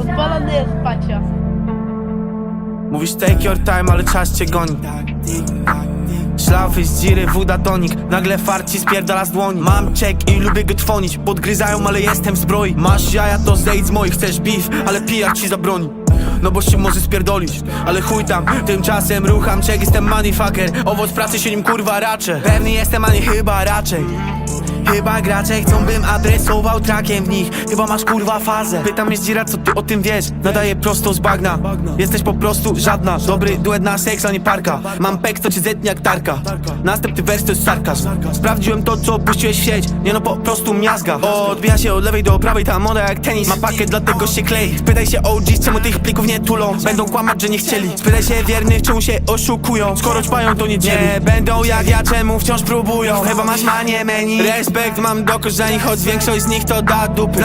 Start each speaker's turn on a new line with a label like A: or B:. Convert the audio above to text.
A: Odpalony jest pacia.
B: Mówisz take your time, ale czas cię goni. Szlafy z dziry, woda tonik Nagle farci spierdala z dłoni. Mam czek i lubię go trwonić. Podgryzają, ale jestem w zbroi. Masz jaja, to zejdź z moich. Chcesz beef, ale pijak ci zabroni. No bo się może spierdolić. Ale chuj tam, tymczasem rucham czek. Jestem moneyfucker, owoc pracy się nim kurwa raczę. Pewny jestem, a nie chyba raczej Chyba gracze chcą bym adresował trakiem w nich. Chyba masz kurwa fazę. Pytam jest dzira co ty o tym wiesz? Nadaję prosto z bagna. Jesteś po prostu żadna. Dobry duet na seks, a nie parka. Mam pek co cię zetnie jak tarka. Następny wers to jest sarkazm. Sprawdziłem to co puściłeś w sieć. Nie no po prostu miazga. Odbija się od lewej do prawej ta moda jak tenis. Ma pakiet dlatego się klei. Spytaj się OG czemu tych plików nie tulą? Będą kłamać, że nie chcieli. Spytaj się wiernych czemu się oszukują? Skoro ćpają to nie dzieli. Nie będą jak ja czemu wciąż próbują? Chyba masz manię menu Respekt mam do korzeni Choć większość z nich to da dupy